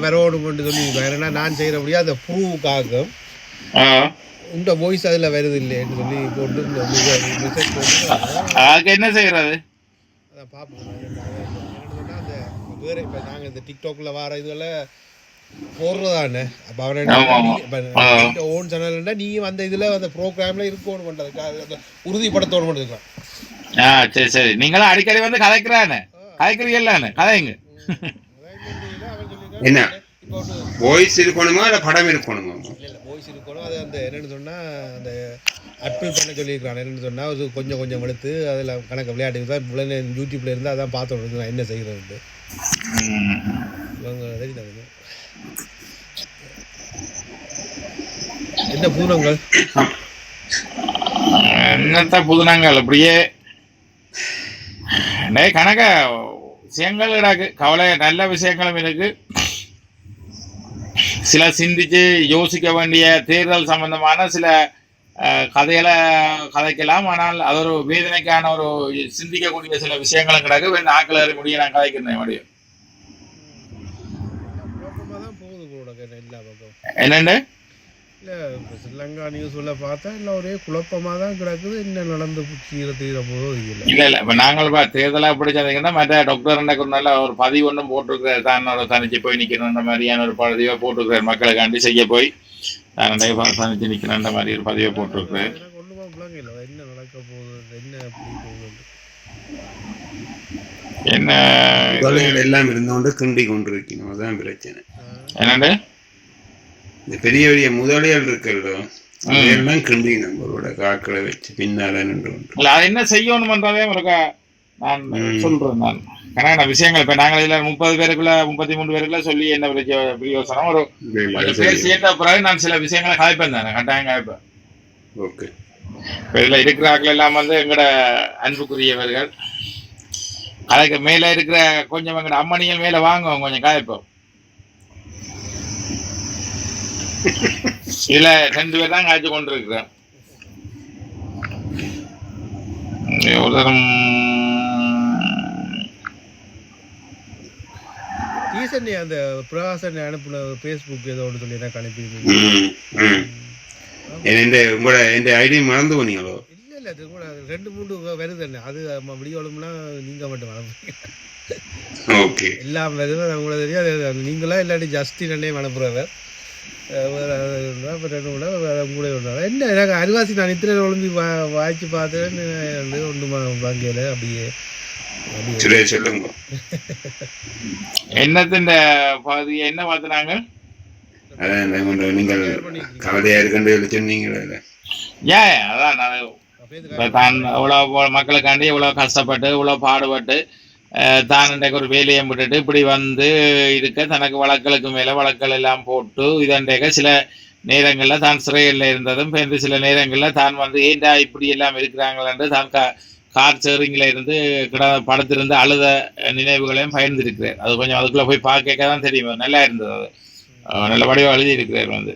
வரணும் கொண்டு சொல்லி ஏன்னா நான் செய்கிறபடியா அந்த ப்ரூவுக்காகும் ஆ. உண்ட வாய்ஸ் அதில் வருது இல்லைன்னு சொல்லி போட்டு இந்த மெசேஜ் போட்டு அதுக்கு என்ன செய்யறது அதை பார்ப்போம் அந்த வேறு இப்போ நாங்கள் இந்த டிக்டாக்ல வர இதுகளை போடுறதானே. அப்போ. அவன் ஓன் சேனல்னா நீ அந்த இதில் அந்த ப்ரோக்ராமில் இருக்கணும் பண்ணுறதுக்கு உறுதிப்படுத்தணும் பண்ணுறதுக்கலாம் ஆ சரி சரி. நீங்களும் அடிக்கடி வந்து கதைக்கிறானே. கதைக்கிறீங்களானே? கதைங்க என்ன? வாய்ஸ் இருக்கணுமா இல்லை படம் இருக்கணுமா? இல்லை இல்லை வாய்ஸ் இருக்கணும். அது அந்த என்னென்னு சொன்னால் அந்த அப்பிள் பண்ண சொல்லியிருக்கிறான் என்னென்னு சொன்னால் அது கொஞ்சம் கொஞ்சம் எடுத்து அதில் கணக்கு விளையாட்டுக்கு தான் பிள்ளைங்க யூடியூப்ல இருந்து அதான் பார்த்து நான் என்ன செய்கிறது. இவங்க தெரியுது என்ன பூனங்கள் என்னத்த புதுனங்கள்? அப்படியே டேய் கணக்க விஷயங்கள் கவலை நல்ல விஷயங்களும் இருக்கு. சில சிந்திச்சு யோசிக்க வேண்டிய தேர்தல் சம்பந்தமான சில கதைகளை கதைக்கலாம். ஆனால் அது ஒரு வேதனைக்கான ஒரு சிந்திக்கக்கூடிய சில விஷயங்களும் கிடக்கு. ஏறி முடிய நான் கதைக்கிறேன் முடியும் என்னண்டு? இல்லை இப்போ ஸ்ரீலங்கா நியூஸில் பார்த்தா இல்லை ஒரே குழப்பமாக தான் கிடக்குது. என்ன நடந்து கீழே தீர போதோ இல்லை இல்ல இல்ல இப்ப நாங்கள் இப்ப தேர்தலா பிடிச்சதுங்கன்னா மற்ற டாக்டர் ஒரு நல்ல ஒரு பதிவு ஒன்றும் போட்டிருக்கிறார். தான் ஒரு தனிச்சு போய் நிக்கணுன்ற மாதிரியான ஒரு பதிவை போட்டிருக்கிறார். மக்களுக்காண்டி செய்ய போய் தான் தனிச்சு நிக்கணுன்ற மாதிரி ஒரு பதிவை போட்டிருக்கிறார். எனக்கு ஒன்றுமா என்ன நடக்க போகுது என்ன போகுது என்ன? எல்லாம் இருந்தோண்டு கிண்டி கொண்டிருக்கணும். அதான் பிரச்சனை. என்னண்டு? இந்த பெரிய பெரிய முதலைகள் இருக்கிறதோ அதையெல்லாம் கிண்டி நம்மளோட காக்களை வச்சு பின்னால நின்று இல்ல அது என்ன செய்யணும்ன்றதே ஒரு க- நான். சொல்றேன் நான். கணக்கான விஷயங்கள் இப்ப நாங்கள் இதுல முப்பது பேருக்குள்ள முப்பத்தி மூணு பேருக்குள்ள சொல்லி என்ன பிரயோசனம்? ஒரு பேர் சேர்த்த பிறகு நான் சில விஷயங்களை கலைப்பேன் தானே கட்டாயம் கலைப்பேன் ஓகே. இதுல இருக்கிறார்கள் எல்லாம் வந்து எங்கட அன்புக்குரியவர்கள். அதுக்கு மேல இருக்கிற கொஞ்சம் எங்கட அம்மனிகள் மேல வாங்குவோம் கொஞ்சம் காய்ப்போம். இதுல ரெண்டு பேர் தான் காய்ச்சி கொண்டு இருக்கிறேன் ஒரு தரம் ஈசன் அந்த பிரகாசன் அனுப்பின ஃபேஸ்புக் ஏதோ ஒன்று சொல்லி எனக்கு அனுப்பியிருந்தீங்க என் உங்களோட என் ஐடி மறந்து போனீங்களோ இல்லை இல்லை அது கூட ரெண்டு மூணு வருது என்ன? அது விடியோளம்னா நீங்கள் மட்டும் அனுப்புறீங்க ஓகே. எல்லாம் வருது உங்களுக்கு தெரியும் அது நீங்களா இல்லாட்டி ஜஸ்டின் அண்ணே இப்போ ரெண்டு கூட கூட விடுறாங்க என்ன எனக்கு அரிவாசி நான் இத்தனை ஒழுங்கு வா வாய்ச்சி பார்த்தேன்னு வந்து ஒன்றுமா வங்கியில் அப்படியே அப்படியே சரி சொல்லுங்க என்னத்தின் பகுதியை என்ன பார்த்துனாங்க அதான் இந்த கொண்டு நீங்கள் கவலையா இருக்குன்னு சொன்னீங்களே ஏன் அதான் நான் அப்படியே தான் இவ்வளோ மக்களுக்காண்டி இவ்வளோ கஷ்டப்பட்டு இவ்வளோ பாடுபட்டு தான் இன்றைக்கு ஒரு வேலையை விட்டுட்டு இப்படி வந்து இருக்க தனக்கு வழக்களுக்கு மேலே வழக்கள் எல்லாம் போட்டு இதன்றைக்கு சில நேரங்களில் தான் சிறையில் இருந்ததும் பிறகு சில நேரங்களில் தான் வந்து ஏண்டா இப்படி எல்லாம் இருக்கிறாங்களென்று தான் கா கார் சேரிங்கில் இருந்து கிட படுத்திருந்து அழுத நினைவுகளையும் பகிர்ந்திருக்கிறார் அது கொஞ்சம் அதுக்குள்ளே போய் பார்க்க தான் தெரியும். நல்லா இருந்தது அது. நல்ல எழுதி இருக்கிறார் வந்து.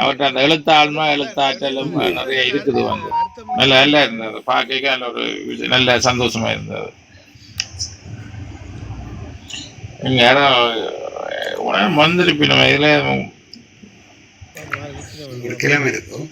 அவர்ட்ட அந்த எழுத்தாழ்மை எழுத்தாற்றலும் நிறைய இருக்குது வந்து. நல்ல நல்லா இருந்தது பார்க்க நல்ல ஒரு நல்ல சந்தோஷமா இருந்தது யாரோ உடனே வந்திருப்பி நம்ம இதுல ஒரு கிழமை இருக்கும்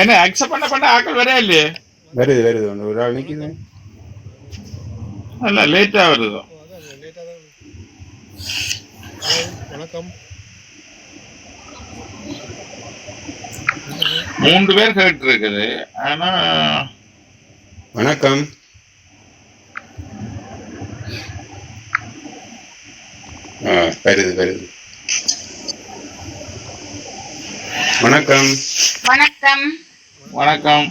என்ன அக்செப்ட் பண்ண பண்ண ஆக்கள் வரே இல்லையே வருது வருது ஒன்று ஒரு ஆள் நிக்குது நல்ல லேட்டா வருது ஓ, அதான் லேட்டாக தான் ஹலோ வணக்கம். மூன்று பேர் கேட்டு இருக்குது. ஆனா வணக்கம். ஆ வருது வருது வணக்கம். வணக்கம். வணக்கம்.